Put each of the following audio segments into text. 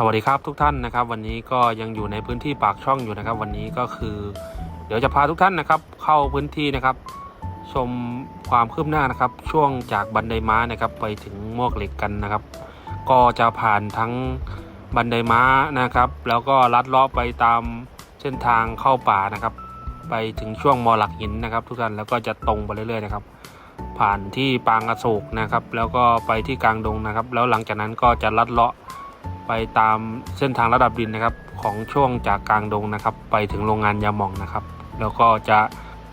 สวัสดีครับทุกท่านนะครับ วันนี้ก็ยังอยู่ในพื้นที่ปากช่องอยู่นะครับ วันนี้ก็คือ เดี๋ยวจะพาทุกท่านนะครับ เข้าพื้นที่นะครับ ชมความคืบหน้านะครับ ช่วงจากบันไดม้านะครับ ไปถึงมวกเหล็กกันนะครับ ก็จะผ่านทั้งบันไดม้านะครับ แล้วก็ลัดเลาะไปตามเส้นทางเข้าป่านะครับ ไปถึงช่วงมอหลักหินนะครับ ทุกท่านแล้วก็จะตรงไปเรื่อยๆนะครับ ผ่านที่ปางอโศกนะครับ แล้วก็ไปที่กลางดงนะครับ แล้วหลังจากนั้นก็จะลัดเลาะ ไปตามเส้นทางระดับดินนะครับ ของช่วงจากกลางดงนะครับ ไปถึงโรงงานยาหม่องนะครับ แล้วก็จะ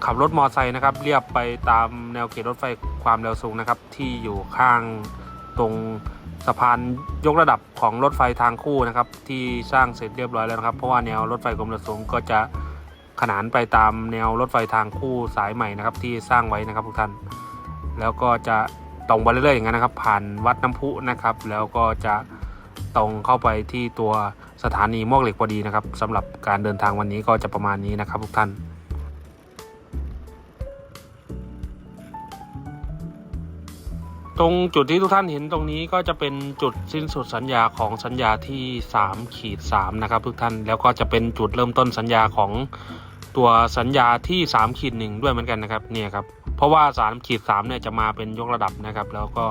ขับรถมอไซค์นะครับ เรียบไปตามแนวเขตรถไฟความเร็วสูงนะครับ ที่อยู่ข้างตรงสะพานยกระดับของรถไฟทางคู่นะครับ ที่สร้างเสร็จเรียบร้อยแล้วนะครับ เพราะว่าแนวรถไฟความเร็วสูงก็จะขนานไปตามแนวรถไฟทางคู่สายใหม่นะครับ ที่สร้างไว้นะครับทุกท่าน แล้วก็จะตรงไปเรื่อยๆอย่างนั้นนะครับ ผ่านวัดน้ำพุนะครับ แล้วก็จะ ตรงเข้าไปที่ตัวสถานีมวกเหล็กพอดีนะครับสำหรับการเดินทางวันนี้ก็จะประมาณนี้นะครับทุกท่านตรงจุดที่ทุกท่านเห็นตรงนี้ก็จะเป็นจุดสิ้นสุดสัญญาของสัญญาที่3ขีด3นะครับทุกท่านแล้วก็จะเป็นจุดเริ่มต้นสัญญาของตัวสัญญาที่3ขีด1ด้วยเหมือนกันนะครับเนี่ยครับเพราะว่า3ขีด3เนี่ยจะมาเป็นยกระดับนะครับ แล้วก็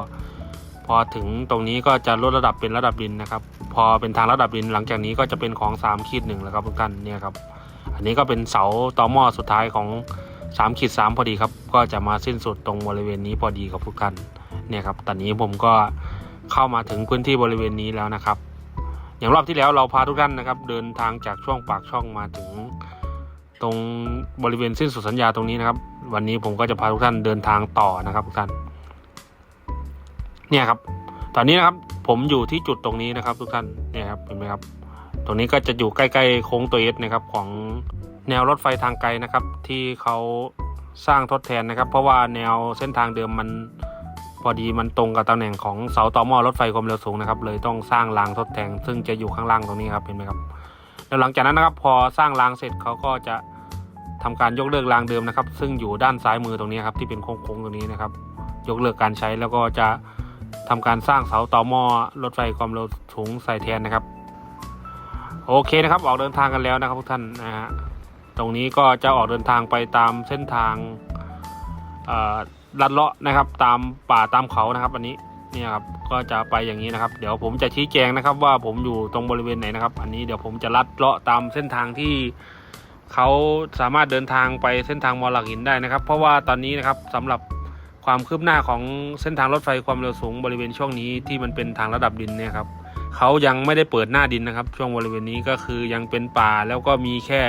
พอถึงตรงนี้ก็จะลดระดับเป็นระดับดินนะครับ พอเป็นทางระดับดินหลังจากนี้ก็จะเป็นของ3ขีด1แล้วครับทุกท่านเนี่ยครับ อันนี้ก็เป็นเสาต่อหม้อสุดท้ายของ3ขีด3พอดีครับ ก็จะมาสิ้นสุดตรงบริเวณนี้พอดีกับทุกท่านเนี่ยครับ ตอนนี้ผมก็เข้ามาถึงพื้นที่บริเวณนี้แล้วนะครับ อย่างรอบที่แล้วเราพาทุกท่านนะครับ เดินทางจากช่วงปากช่องมาถึง ตรงบริเวณสิ้นสุดสัญญาตรงนี้นะครับ วันนี้ผมก็จะพาทุกท่านเดินทางต่อนะครับทุกท่าน เนี่ยครับ ตอนนี้นะครับผมอยู่ที่จุดตรงนี้นะครับ ทุกท่านเนี่ยครับเห็นไหมครับ ตรงนี้ก็จะอยู่ใกล้ๆโค้งตัวเอสนะครับของแนวรถไฟทางไกลนะครับ ที่เขาสร้างทดแทนนะครับ เพราะว่าแนวเส้นทางเดิมมันพอดีมันตรงกับตำแหน่งของเสาต่อหม้อรถไฟความเร็วสูงนะครับ เลยต้องสร้างรางทดแทนซึ่งจะอยู่ข้างล่างตรงนี้ครับเห็นไหมครับแล้วหลังจากนั้นนะครับ พอสร้างรางเสร็จเขาก็จะทำการยกเลิกรางเดิมนะครับ ซึ่งอยู่ด้านซ้ายมือตรงนี้ครับที่เป็นโค้งๆตรงนี้นะครับ ยกเลิกการใช้แล้วก็จะ ทำการสร้างเสาต่อหม้อรถไฟความเร็วสูงใส่แทนนะครับ โอเคนะครับ ออกเดินทางกันแล้วนะครับทุกท่านนะฮะตรงนี้ก็จะออกเดินทางไปตามเส้นทางลัดเลาะนะครับ ตามป่าตามเขานะครับ อันนี้เนี่ยครับก็จะไปอย่างนี้นะครับ เดี๋ยวผมจะชี้แจงนะครับ ว่าผมอยู่ตรงบริเวณไหนนะครับ อันนี้เดี๋ยวผมจะลัดเลาะตามเส้นทางที่เขาสามารถเดินทางไปเส้นทางมอหลักหินได้นะครับ เพราะว่าตอนนี้นะครับสำหรับ ความคืบหน้าของเส้นทางรถไฟความเร็วสูงบริเวณช่วงนี้ที่มันเป็นทางระดับดินเนี่ยครับเขายังไม่ได้เปิดหน้าดินนะครับ ช่วงบริเวณนี้ก็คือยังเป็นป่าแล้วก็มีแค่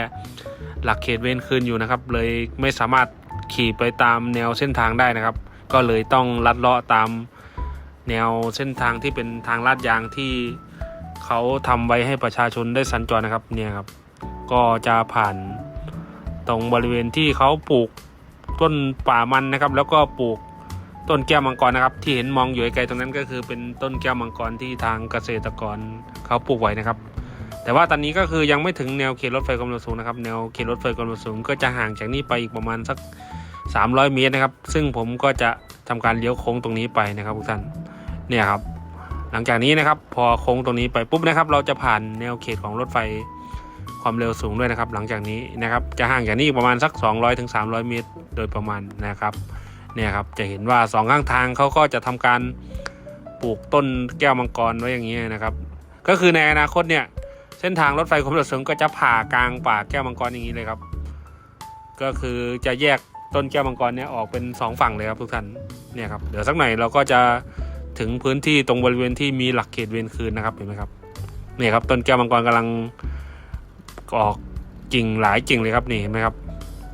หลักเขตเวรคืนอยู่นะครับ เลยไม่สามารถขี่ไปตามแนวเส้นทางได้นะครับ ก็เลยต้องลัดเลาะตามแนวเส้นทางที่เป็นทางลาดยางที่เขาทำไว้ให้ประชาชนได้สัญจรนะครับเนี่ยครับ ก็จะผ่านตรงบริเวณที่เขาปลูก ต้นป่ามันนะครับ แล้วก็ปลูกต้นแก้วมังกรนะครับ ที่เห็นมองอยู่ไกลๆตรงนั้นก็คือเป็นต้นแก้วมังกรที่ทางเกษตรกรเขาปลูกไว้นะครับ แต่ว่าตอนนี้ก็คือยังไม่ถึงแนวเขตรถไฟความเร็วสูงนะครับแนวเขตรถไฟความเร็วสูงก็จะห่างจากนี้ไปอีกประมาณสัก 300 เมตรนะครับ ซึ่งผมก็จะทำการเลี้ยวโค้งตรงนี้ไปนะครับทุกท่านเนี่ยครับ หลังจากนี้นะครับ พอโค้งตรงนี้ไปปุ๊บนะครับ เราจะผ่านแนวเขตของรถไฟ ความเร็วสูงด้วยนะครับ หลังจากนี้นะครับจะห่างจากนี้ประมาณสัก 200ถึง300 เมตร โดยประมาณนะครับเนี่ยครับจะเห็นว่าสองข้างทางเขาก็จะทำการปลูกต้นแก้วมังกรไว้อย่างนี้นะครับ ก็คือในอนาคตเนี่ยเส้นทางรถไฟความเร็วสูงก็จะผ่ากลางป่าแก้วมังกรอย่างนี้เลยครับ ก็คือจะแยกต้นแก้วมังกรเนี่ยออกเป็นสองฝั่งเลยครับทุกท่านเนี่ยครับเดี๋ยวสักหน่อยเราก็จะถึงพื้นที่ตรงบริเวณที่มีหลักเขตเวรคืนนะครับเห็นไหมครับเนี่ยครับต้นแก้วมังกรกำลัง ออกกิ่งหลายกิ่งเลยครับนี่เห็นไหมครับ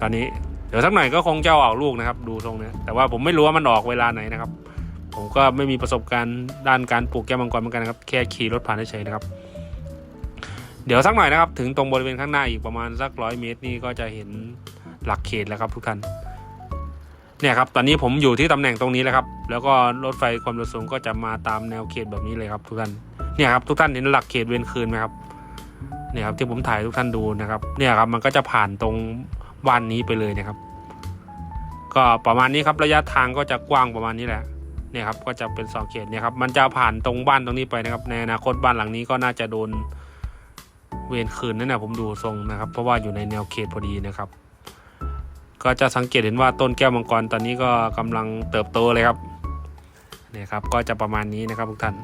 ตอนนี้เดี๋ยวสักหน่อยก็คงจะออกลูกนะครับ ดูตรงเนี้ยแต่ว่าผมไม่รู้ว่ามันออกเวลาไหนนะครับ ผมก็ไม่มีประสบการณ์ด้านการปลูกแก้วมังกรเหมือนกันนะครับแค่ขี่รถผ่านเฉยๆนะครับ เดี๋ยวสักหน่อยนะครับ ถึงตรงบริเวณข้างหน้าอีกประมาณสักร้อยเมตรนี่ก็จะเห็นหลักเขตแล้วครับทุกท่านเนี่ยครับตอนนี้ผมอยู่ที่ตำแหน่งตรงนี้แล้วครับ แล้วก็รถไฟความเร็วสูงก็จะมาตามแนวเขตแบบนี้เลยครับทุกท่านเนี่ยครับทุกท่านเห็นหลักเขตเวรคืนไหมครับ เนี่ยครับที่ผมถ่ายทุกท่านดูนะครับเนี่ยครับมันก็จะผ่านตรงบ้านนี้ไปเลยนะครับ ก็ประมาณนี้ครับระยะทางก็จะกว้างประมาณนี้แหละเนี่ยครับก็จะเป็นสองเขตเนี่ยครับมันจะผ่านตรงบ้านตรงนี้ไปนะครับ ในอนาคตบ้านหลังนี้ก็น่าจะโดนเวรคืนนั่นแหละผมดูทรงนะครับ เพราะว่าอยู่ในแนวเขตพอดีนะครับ ก็จะสังเกตเห็นว่าต้นแก้วมังกรตอนนี้ก็กำลังเติบโตเลยครับเนี่ยครับก็จะประมาณนี้นะครับทุกท่าน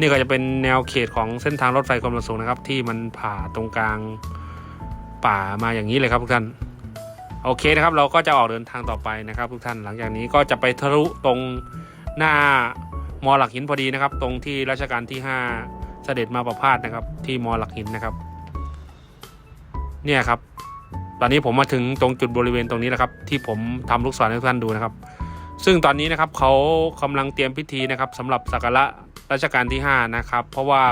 นี่ก็จะเป็นแนวเขตของเส้นทางรถไฟความเร็วสูงนะครับ ที่มันผ่าตรงกลางป่ามาอย่างนี้เลยครับทุกท่านโอเคนะครับ เราก็จะออกเดินทางต่อไปนะครับ ทุกท่านหลังจากนี้ก็จะไปทะลุตรงหน้ามอหลักหินพอดีนะครับ ตรงที่รัชกาลที่ 5 เสด็จมาประพาสนะครับ ที่มอหลักหินนะครับ เนี่ยครับ ตอนนี้ผมมาถึงตรงจุดบริเวณตรงนี้แล้วครับ ที่ผมทำลูกศรให้ทุกท่านดูนะครับ ซึ่งตอนนี้นะครับเขากำลังเตรียมพิธีนะครับสำหรับสักการะ รัชกาลที่ 5 นะครับ เพราะว่า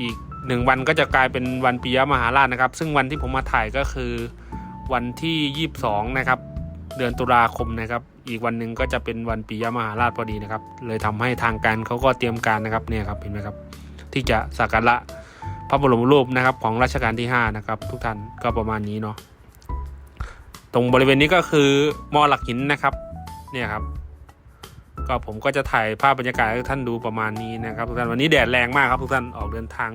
อีกหนึ่งวันก็จะกลายเป็นวันปิยมหาราชนะครับ ซึ่งวันที่ผมมาถ่ายก็คือวันที่ 22 นะครับ เดือนตุลาคมนะครับ อีกวันหนึ่งก็จะเป็นวันปิยมหาราชพอดีนะครับ เลยทำให้ทางการเขาก็เตรียมการนะครับเนี่ยครับเห็นไหมครับ ที่จะสักการะพระบรมรูปนะครับของรัชกาลที่ 5 นะครับ ทุกท่านก็ประมาณนี้เนาะตรงบริเวณนี้ก็คือมอหลักหินนะครับ เนี่ยครับ ก็ผมก็จะถ่ายภาพบรรยากาศให้ท่านดูประมาณนี้นะครับทุกท่านวันนี้แดดแรงมากครับทุกท่านออกเดินทาง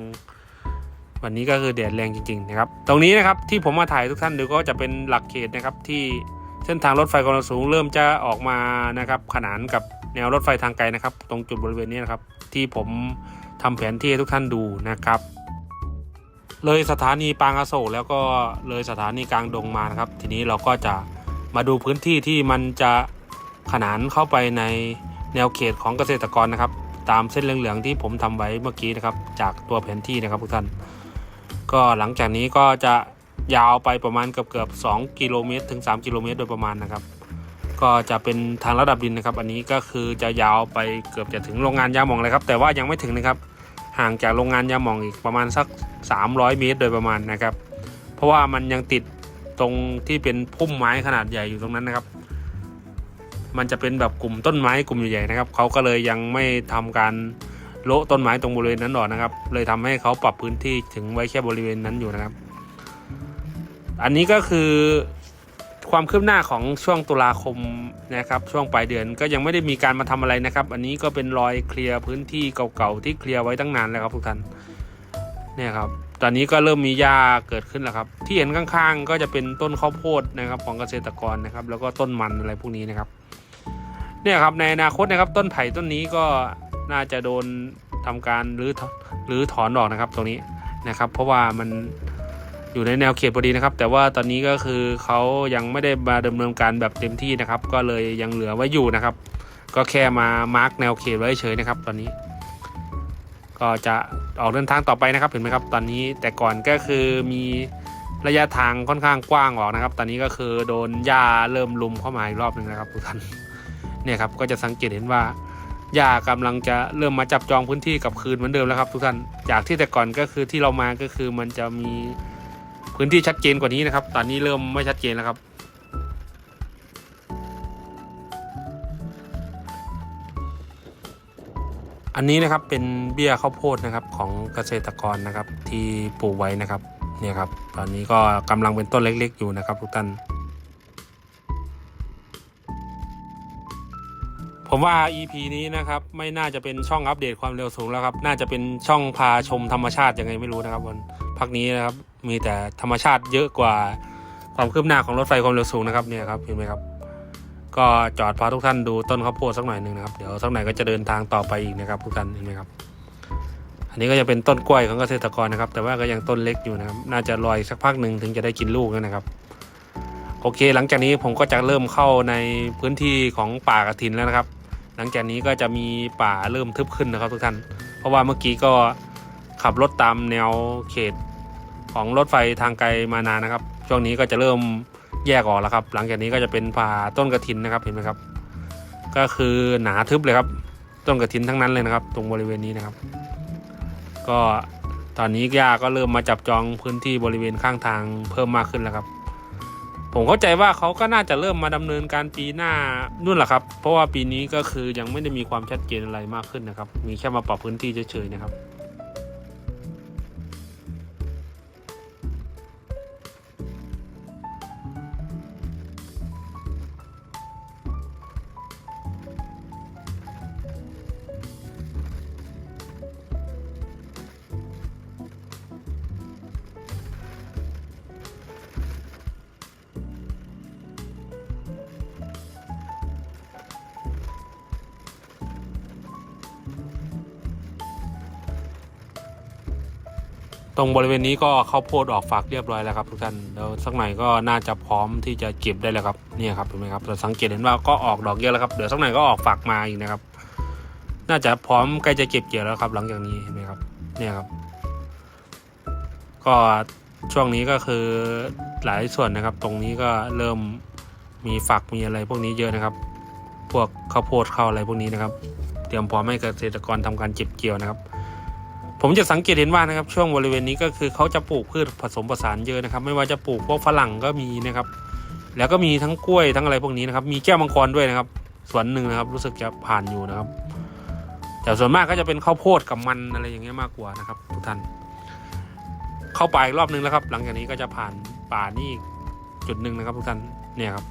วันนี้ก็คือแดดแรงจริงๆนะครับตรงนี้นะครับที่ผมมาถ่ายทุกท่านดูก็จะเป็นหลักเขตนะครับที่เส้นทางรถไฟความเร็วสูงเริ่มจะออกมานะครับขนานกับแนวรถไฟทางไกลนะครับ ตรงจุดบริเวณนี้นะครับ ที่ผมทำแผนที่ให้ทุกท่านดูนะครับ เลยสถานีปางอโศกแล้วก็เลยสถานีกลางดงมานะครับ ทีนี้เราก็จะมาดูพื้นที่ที่มันจะ ขนานเข้าไปในแนวเขตของเกษตรกรนะครับ ตามเส้นเหลืองๆที่ผมทำไว้เมื่อกี้นะครับ จากตัวแผนที่นะครับทุกท่าน ก็หลังจากนี้ก็จะยาวไปประมาณเกือบเกือบ2กิโลเมตรถึง 3 กิโลเมตรโดยประมาณนะครับ ก็จะเป็นทางระดับดินนะครับ อันนี้ก็คือจะยาวไปเกือบจะถึงโรงงานยาหมองเลยครับ แต่ว่ายังไม่ถึงนะครับ ห่างจากโรงงานยาหมองอีกประมาณสัก 300 เมตร โดยประมาณนะครับ เพราะว่ามันยังติดตรงที่เป็นพุ่มไม้ขนาดใหญ่อยู่ตรงนั้นนะครับ มันจะเป็นแบบกลุ่มต้นไม้กลุ่มใหญ่ๆนะครับเขาก็เลยยังไม่ทำการโละต้นไม้ตรงบริเวณนั้นออกนะครับ เลยทำให้เขาปรับพื้นที่ถึงไว้แค่บริเวณนั้นอยู่นะครับ อันนี้ก็คือความคืบหน้าของช่วงตุลาคมนะครับ ช่วงปลายเดือนก็ยังไม่ได้มีการมาทำอะไรนะครับ อันนี้ก็เป็นรอยเคลียร์พื้นที่เก่าๆที่เคลียร์ไว้ตั้งนานแล้วครับทุกท่านเนี่ยครับตอนนี้ก็เริ่มมีหญ้าเกิดขึ้นแล้วครับ ที่เห็นข้างๆ ก็จะเป็นต้นข้าวโพดนะครับของเกษตรกรนะครับ แล้วก็ต้นมันอะไรพวกนี้นะครับ เนี่ยครับในอนาคตนะครับต้นไผ่ต้นนี้ก็น่าจะโดนทำการรื้อหรือถอนออกนะครับตรงนี้นะครับ เพราะว่ามันอยู่ในแนวเขตพอดีนะครับ แต่ว่าตอนนี้ก็คือเขายังไม่ได้มาดำเนินการแบบเต็มที่นะครับ ก็เลยยังเหลือไว้อยู่นะครับ ก็แค่มามาร์กแนวเขตไว้เฉยนะครับ ตอนนี้ ก็จะออกเดินทางต่อไปนะครับเห็นไหมครับ ตอนนี้แต่ก่อนก็คือมีระยะทางค่อนข้างกว้างออกนะครับ ตอนนี้ก็คือโดนหญ้าเริ่มลุมเข้ามาอีกรอบหนึ่งนะครับทุกท่าน เนี่ยครับก็จะสังเกตเห็นว่าหญ้ากำลังจะเริ่มมาจับจองพื้นที่กับคืนเหมือนเดิมแล้วครับทุกท่านจากที่แต่ก่อนก็คือที่เรามาก็คือมันจะมีพื้นที่ชัดเจนกว่านี้นะครับ ตอนนี้เริ่มไม่ชัดเจนแล้วครับอันนี้นะครับเป็นเบี้ยข้าวโพดนะครับของเกษตรกรนะครับที่ปลูกไว้นะครับเนี่ยครับตอนนี้ก็กำลังเป็นต้นเล็ก ๆ อยู่นะครับทุกท่าน ผมว่า EP นี้นะครับไม่น่าจะเป็นช่องอัปเดตความเร็วสูงแล้วครับ น่าจะเป็นช่องพาชมธรรมชาติยังไงไม่รู้นะครับวันพักนี้นะครับมีแต่ธรรมชาติเยอะกว่าความคืบหน้าของรถไฟความเร็วสูงนะครับเนี่ยครับเห็นไหมครับ ก็จอดพาทุกท่านดูต้นข้าวโพดสักหน่อยหนึ่งนะครับเดี๋ยวสักหน่อยก็จะเดินทางต่อไปอีกนะครับทุกท่านเห็นไหมครับ อันนี้ก็จะเป็นต้นกล้วยของเกษตรกรนะครับ แต่ว่าก็ยังต้นเล็กอยู่นะครับ น่าจะรออีกสักพักหนึ่งถึงจะได้กินลูกนะครับ โอเค หลังจากนี้ผมก็จะเริ่มเข้าในพื้นที่ของป่ากระถินแล้วนะครับ หลังจากนี้ก็จะมีป่าเริ่มทึบขึ้นนะครับทุกท่าน เพราะว่าเมื่อกี้ก็ขับรถตามแนวเขตของรถไฟทางไกลมานานนะครับ ช่วงนี้ก็จะเริ่มแยกออกแล้วครับ หลังจากนี้ก็จะเป็นป่าต้นกระถินนะครับเห็นไหมครับ ก็คือหนาทึบเลยครับ ต้นกระถินทั้งนั้นเลยนะครับ ตรงบริเวณนี้นะครับ ก็ตอนนี้หญ้าก็เริ่มมาจับจองพื้นที่บริเวณข้างทางเพิ่มมากขึ้นแล้วครับ ผมเข้าใจว่าเขาก็น่าจะเริ่มมาดำเนินการปีหน้านู่นแหละครับ เพราะว่าปีนี้ก็คือยังไม่ได้มีความชัดเจนอะไรมากขึ้นนะครับ มีแค่มาปรับพื้นที่เฉยๆนะครับ ตรงบริเวณนี้ก็ข้าวโพดออกฝักเรียบร้อยแล้วครับทุกท่านแล้วสักหน่อยก็น่าจะพร้อมที่จะเก็บได้แล้วครับนี่ครับเห็นไหมครับเราสังเกตเห็นว่าก็ออกดอกเยอะแล้วครับเดี๋ยวสักหน่อยก็ออกฝักมาอีกนะครับ น่าจะพร้อมใกล้จะเก็บเกี่ยวแล้วครับ หลังจากนี้เห็นไหมครับเนี่ยครับ ก็ช่วงนี้ก็คือหลายส่วนนะครับ ตรงนี้ก็เริ่มมีฝักมีอะไรพวกนี้เยอะนะครับ พวกข้าวโพดข้าวอะไรพวกนี้นะครับ เตรียมพร้อมให้เกษตรกรทำการเก็บเกี่ยวนะครับ ผมจะสังเกตเห็นว่านะครับช่วงบริเวณนี้ก็คือเขาจะปลูกพืชผสมผสานเยอะนะครับ ไม่ว่าจะปลูกพวกฝรั่งก็มีนะครับ แล้วก็มีทั้งกล้วยทั้งอะไรพวกนี้นะครับ มีแก้วมังกรด้วยนะครับสวนหนึ่งนะครับ รู้สึกจะผ่านอยู่นะครับ แต่ส่วนมากก็จะเป็นข้าวโพดกับมันอะไรอย่างเงี้ยมากกว่านะครับ ทุกท่านเข้าป่าอีกรอบนึงแล้วครับ หลังจากนี้ก็จะผ่านป่านี่อีกจุดหนึ่งนะครับ ทุกท่านเนี่ยครับ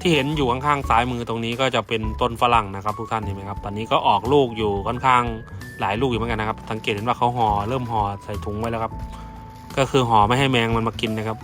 ที่เห็นอยู่ข้างๆซ้ายมือตรงนี้ก็จะเป็นต้นฝรั่งนะครับ ทุกท่านเห็นไหมครับ ตอนนี้ก็ออกลูกอยู่ค่อนข้างหลายลูกอยู่เหมือนกันนะครับ สังเกตเห็นว่าเขาห่อเริ่มห่อใส่ถุงไว้แล้วครับ ก็คือห่อไม่ให้แมงมันมากินนะครับ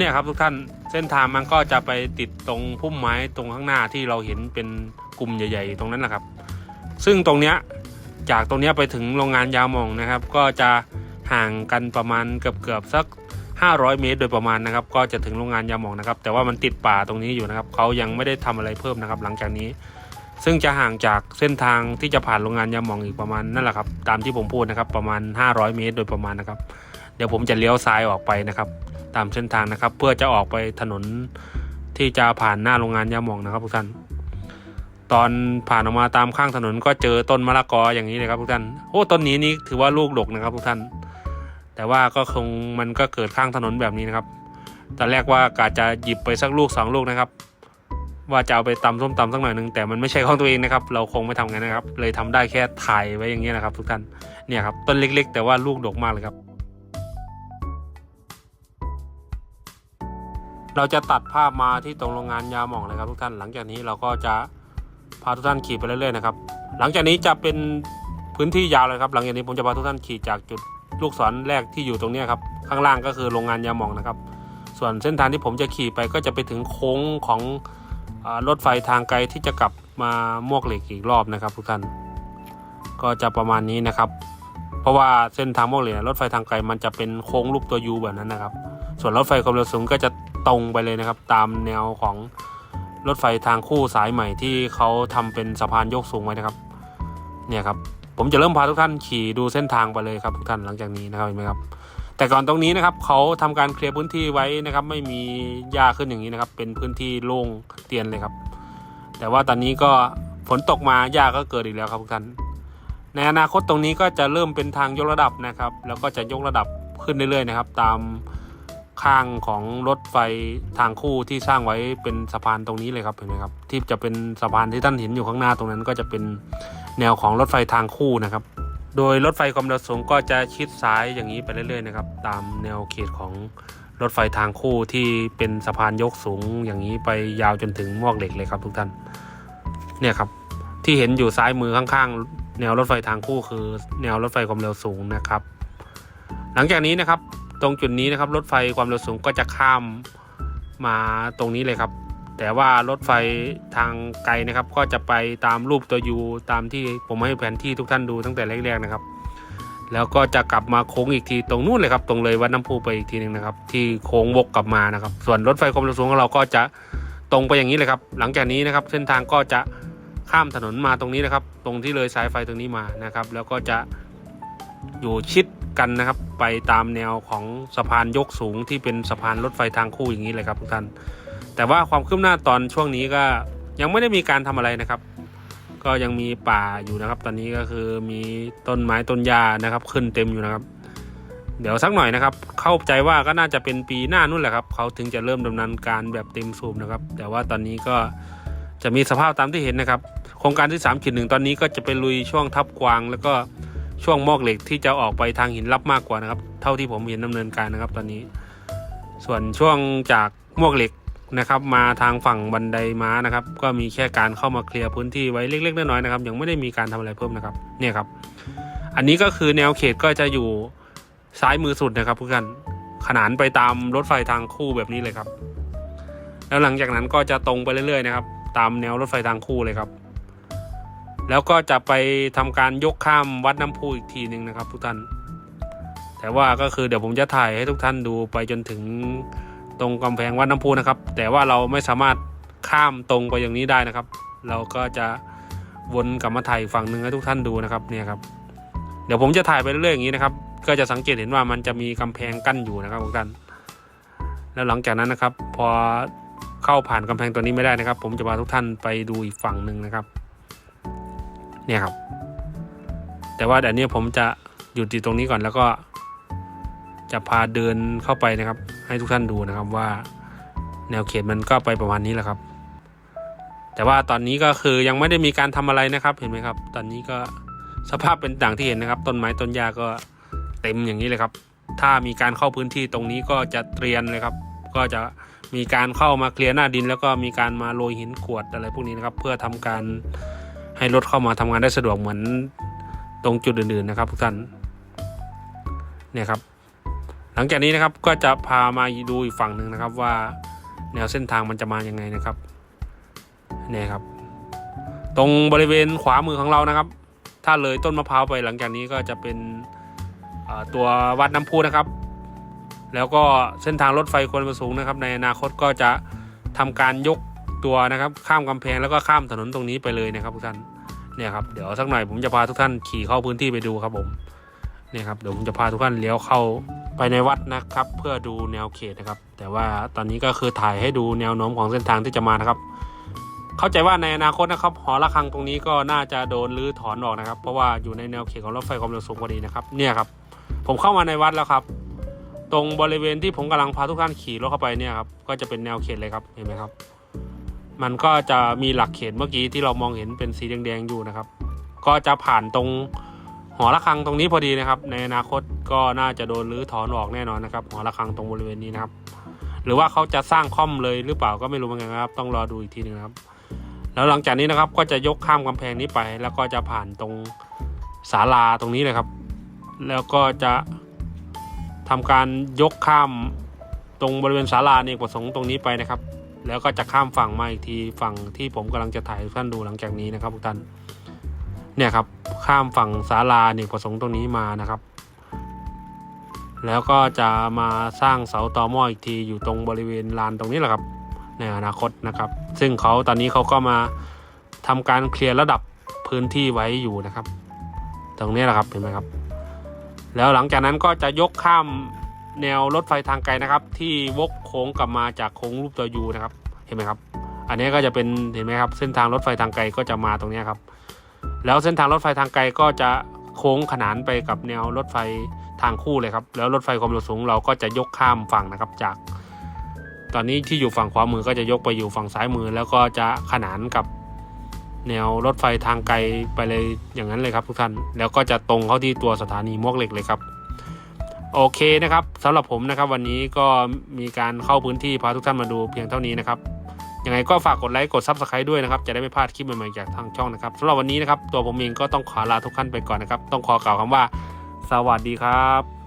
เนี่ยครับทุกท่านเส้นทางมันก็จะไปติดตรงพุ่มไม้ตรงข้างหน้าที่เราเห็นเป็นกลุ่มใหญ่ ๆ ตรงนั้นนะครับ ซึ่งตรงเนี้ยจากตรงเนี้ยไปถึงโรงงานยาหมองนะครับ ก็จะห่างกันประมาณเกือบเกือบๆสัก 500 เมตร โดยประมาณนะครับ ก็จะถึงโรงงานยาหมองนะครับ แต่ว่ามันติดป่าตรงนี้อยู่นะครับเขายังไม่ได้ทำอะไรเพิ่มนะครับ หลังจากนี้ ซึ่งจะห่างจากเส้นทางที่จะผ่านโรงงานยาหมองอีกประมาณนั่นแหละครับ ตามที่ผมพูดนะครับ ประมาณ 500 เมตร โดยประมาณนะครับ เดี๋ยวผมจะเลี้ยวซ้ายออกไปนะครับ ตามเส้นทางนะครับ เพื่อจะออกไปถนนที่จะผ่านหน้าโรงงานยาหมองนะครับทุกท่าน ตอนผ่านออกมาตามข้างถนนก็เจอต้นมะละกออย่างนี้เลยครับทุกท่านโอ้ต้นนี้นี่ถือว่าลูกดกนะครับทุกท่าน แต่ว่าก็คงมันก็เกิดข้างถนนแบบนี้นะครับตอนแรกว่ากาจะหยิบไปสักลูกสองลูกนะครับ ว่าจะเอาไปตำส้มตำสักหน่อยหนึ่งแต่มันไม่ใช่ของตัวเองนะครับ เราคงไม่ทำกันนะครับ เลยทำได้แค่ถ่ายไว้อย่างนี้นะครับ ทุกท่านเนี่ยครับต้นเล็ก ๆ แต่ว่าลูกดกมากเลยครับ เราจะตัดภาพมาที่ตรงโรงงานยาหม่องเลยครับทุกท่าน หลังจากนี้เราก็จะพาทุกท่านขี่ไปเรื่อยๆนะครับ หลังจากนี้จะเป็นพื้นที่ยาวเลยครับ หลังจากนี้ผมจะพาทุกท่านขี่จากจุดลูกศรแรกที่อยู่ตรงนี้ครับ ข้างล่างก็คือโรงงานยาหม่องนะครับ ส่วนเส้นทางที่ผมจะขี่ไปก็จะไปถึงโค้งของรถไฟทางไกลที่จะกลับมามวกเหล็กอีกรอบนะครับ ทุกท่าน ก็จะประมาณนี้นะครับ เพราะว่าเส้นทางมวกเหล็กรถไฟทางไกลมันจะเป็นโค้งรูปตัวยูแบบนั้นนะครับ ส่วนรถไฟความเร็วสูงก็จะ ตรงไปเลยนะครับ ตามแนวของรถไฟทางคู่สายใหม่ที่เขาทำเป็นสะพานยกสูงไว้นะครับ เนี่ยครับ ผมจะเริ่มพาทุกท่านขี่ดูเส้นทางไปเลยครับทุกท่านหลังจากนี้นะครับเห็นไหมครับ แต่ก่อนตรงนี้นะครับเขาทำการเคลียร์พื้นที่ไว้นะครับ ไม่มีหญ้าขึ้นอย่างนี้นะครับ เป็นพื้นที่โล่งเตียนเลยครับ แต่ว่าตอนนี้ก็ฝนตกมาหญ้าก็เกิดอีกแล้วครับทุกท่าน ในอนาคตตรงนี้ก็จะเริ่มเป็นทางยกระดับนะครับ แล้วก็จะยกระดับขึ้นเรื่อยๆนะครับ ตาม ข้างของรถไฟทางคู่ที่สร้างไว้เป็นสะพานตรงนี้เลยครับเห็นไหมครับที่จะเป็นสะพานที่ท่านเห็นอยู่ข้างหน้าตรงนั้น ก็จะเป็นแนวของรถไฟทางคู่นะครับ โดยรถไฟความเร็วสูงก็จะชิดซ้ายอย่างนี้ไปเรื่อยๆนะครับตามแนวเขตของรถไฟทางคู่ที่เป็นสะพานยกสูงอย่างนี้ไปยาวจนถึงมวกเหล็กเลยครับ ทุกท่านเนี่ยครับที่เห็นอยู่ซ้ายมือข้างๆ แนวรถไฟทางคู่คือ แนวรถไฟความเร็วสูงนะครับ หลังจากนี้นะครับ ตรงจุดนี้นะครับรถไฟความเร็วสูงก็จะข้ามมาตรงนี้เลยครับ แต่ว่ารถไฟทางไกลนะครับ ก็จะไปตามรูปตัวยูตามที่ผมให้แผนที่ทุกท่านดูตั้งแต่แรกๆนะครับ แล้วก็จะกลับมาโค้งอีกทีตรงนู้นเลยครับ ตรงเลยวัดน้ำพุไปอีกทีหนึ่งนะครับ ที่โค้งวกกลับมานะครับ ส่วนรถไฟความเร็วสูงของเราก็จะตรงไปอย่างนี้เลยครับ หลังจากนี้นะครับ เส้นทางก็จะข้ามถนนมาตรงนี้นะครับ ตรงที่เลยสายไฟตรงนี้มานะครับ แล้วก็จะอยู่ชิด กันนะครับ ไปตามแนวของสะพานยกสูงที่เป็นสะพานรถไฟทางคู่อย่างนี้เลยครับทุกท่าน แต่ว่าความคืบหน้าตอนช่วงนี้ก็ยังไม่ได้มีการทำอะไรนะครับ ก็ยังมีป่าอยู่นะครับ ตอนนี้ก็คือมีต้นไม้ต้นหญ้านะครับ ขึ้นเต็มอยู่นะครับ เดี๋ยวสักหน่อยนะครับ เข้าใจว่าก็น่าจะเป็นปีหน้านู่นแหละครับเขาถึงจะเริ่มดำเนินการแบบเต็มสูบนะครับ แต่ว่าตอนนี้ก็จะมีสภาพตามที่เห็นนะครับ โครงการที่3ามขีดหนึ่งตอนนี้ก็จะไปลุยช่วงทับกวางแล้วก็ ช่วงมอกเหล็กที่จะออกไปทางหินลับมากกว่านะครับ เท่าที่ผมเห็นดำเนินการนะครับ ตอนนี้ ส่วนช่วงจากมวกเหล็กนะครับ มาทางฝั่งบันไดม้านะครับ ก็มีแค่การเข้ามาเคลียร์พื้นที่ไว้เล็กๆน้อยๆนะครับยังไม่ได้มีการทำอะไรเพิ่มนะครับ เนี่ยครับ อันนี้ก็คือแนวเขตก็จะอยู่ซ้ายมือสุดนะครับทุกท่านขนานไปตามรถไฟทางคู่แบบนี้เลยครับ แล้วหลังจากนั้นก็จะตรงไปเรื่อยๆนะครับ ตามแนวรถไฟทางคู่เลยครับ แล้วก็จะไปทำการยกข้ามวัดน้ำพุอีกทีหนึ่งนะครับ ทุกท่าน แต่ว่าก็คือเดี๋ยวผมจะถ่ายให้ทุกท่านดูไปจนถึงตรงกำแพงวัดน้ำพุนะครับ แต่ว่าเราไม่สามารถข้ามตรงไปอย่างนี้ได้นะครับ เราก็จะวนกลับมาถ่ายอีกฝั่งหนึ่งให้ทุกท่านดูนะครับเนี่ยครับ เดี๋ยวผมจะถ่ายไปเรื่อยๆอย่างนี้นะครับ ก็จะสังเกตเห็นว่ามันจะมีกำแพงกั้นอยู่นะครับทุกท่าน แล้วหลังจากนั้นนะครับ พอเข้าผ่านกำแพงตัวนี้ไม่ได้นะครับ ผมจะพาทุกท่านไปดูอีกฝั่งหนึ่งนะครับ เนี่ยครับ แต่ว่าเดี๋ยวนี้ผมจะหยุดที่ตรงนี้ก่อนแล้วก็ จะพาเดินเข้าไปนะครับ ให้ทุกท่านดูนะครับว่าแนวเขตมันก็ไปประมาณนี้แหละครับ แต่ว่าตอนนี้ก็คือยังไม่ได้มีการทำอะไรนะครับ เห็นไหมครับ ตอนนี้ก็สภาพเป็นต่างที่เห็นนะครับ ต้นไม้ต้นหญ้าก็เต็มอย่างนี้เลยครับ ถ้ามีการเข้าพื้นที่ตรงนี้ก็จะเตรียนเลยครับ ก็จะมีการเข้ามาเคลียร์หน้าดิน แล้วก็มีการมาโรยหินกรวดอะไรพวกนี้นะครับ เพื่อทำการ ให้รถเข้ามาทำงานได้สะดวกเหมือนตรงจุดอื่นๆนะครับทุกท่านเนี่ยครับ หลังจากนี้นะครับก็จะพามาดูอีกฝั่งหนึ่งนะครับว่าแนวเส้นทางมันจะมาอยังไงนะครับเนี่ยครับ ตรงบริเวณขวามือของเรานะครับ ถ้าเลยต้นมะพร้าวไปหลังจากนี้ก็จะเป็นตัววัดน้ำพุนะครับ แล้วก็เส้นทางรถไฟควรประสูงนะครับ ในอนาคตก็จะทำการยกตัวนะครับ ข้ามกำแพงแล้วก็ข้ามถนนตรงนี้ไปเลยนะครับทุกท่าน เนี่ยครับเดี๋ยวสักหน่อยผมจะพาทุกท่านขี่เข้าพื้นที่ไปดูครับผมเนี่ยครับเดี๋ยวผมจะพาทุกท่านเลี้ยวเข้าไปในวัดนะครับ เพื่อดูแนวเขตนะครับ แต่ว่าตอนนี้ก็คือถ่ายให้ดูแนวโน้มของเส้นทางที่จะมานะครับ เข้าใจว่าในอนาคตนะครับหอระฆังตรงนี้ก็น่าจะโดนรื้อถอนออกนะครับ เพราะว่าอยู่ในแนวเขตของรถไฟความเร็วสูงพอดีนะครับเนี่ยครับ ผมเข้ามาในวัดแล้วครับ ตรงบริเวณที่ผมกำลังพาทุกท่านขี่รถเข้าไปเนี่ยครับก็จะเป็นแนวเขตเลยครับเห็นไหมครับ มันก็จะมีหลักเขตเมื่อกี้ที่เรามองเห็นเป็นสีแดงๆอยู่นะครับ ก็จะผ่านตรงหอระฆังตรงนี้พอดีนะครับ ในอนาคตก็น่าจะโดนรื้อถอนออกแน่นอนนะครับหอระฆังตรงบริเวณนี้นะครับ หรือว่าเขาจะสร้างค่อมเลยหรือเปล่าก็ไม่รู้เหมือนกันครับ ต้องรอดูอีกทีหนึงครับ แล้วหลังจากนี้นะครับก็จะยกข้ามกำแพงนี้ไป แล้วก็จะผ่านตรงศาลาตรงนี้เลยครับ แล้วก็จะทำการยกข้ามตรงบริเวณศาลาเนี่ยประสงค์ตรงนี้ไปนะครับ แล้วก็จะข้ามฝั่งมาอีกทีฝั่งที่ผมกำลังจะถ่ายท่านดูหลังจากนี้นะครับทุกท่านเนี่ยครับข้ามฝั่งศาลาเนี่ยประสงค์ตรงนี้มานะครับ แล้วก็จะมาสร้างเสาตอหม้ออีกทีอยู่ตรงบริเวณลานตรงนี้แหละครับ ในอนาคตนะครับ ซึ่งเขาตอนนี้เขาก็มาทำการเคลียร์ระดับพื้นที่ไว้อยู่นะครับ ตรงนี้แหละครับเห็นไหมครับ แล้วหลังจากนั้นก็จะยกข้ามแนวรถไฟทางไกลนะครับ ที่วกโค้งกลับมาจากโค้งรูปตัวยูนะครับ ห็นไหมครับ อันนี้ก็จะเป็นเห็นไหมครับเส้นทางรถไฟทางไกลก็จะมาตรงนี้ครับ แล้วเส้นทางรถไฟทางไกลก็จะโค้งขนานไปกับแนวรถไฟทางคู่เลยครับ แล้วรถไฟความเร็วสูงเราก็จะยกข้ามฝั่งนะครับจาก ตอนนี้ที่อยู่ฝั่งขวามือก็จะยกไปอยู่ฝั่งซ้ายมือ แล้วก็จะขนานกับแนวรถไฟทางไกลไปเลยอย่างนั้นเลยครับทุกท่าน แล้วก็จะตรงเข้าที่ตัวสถานีมวกเหล็กเลยครับโอเคนะครับสำหรับผมนะครับวันนี้ก็มีการเข้าพื้นที่พาทุกท่านมาดูเพียงเท่านี้นะครับ ยังไงก็ฝากกดไลค์กด Subscribe ด้วยนะครับจะได้ไม่พลาดคลิปใหม่ๆจากทางช่องนะครับสำหรับวันนี้นะครับตัวผมเองก็ต้องขอลาทุกท่านไปก่อนนะครับต้องขอกล่าวคำว่า สวัสดีครับ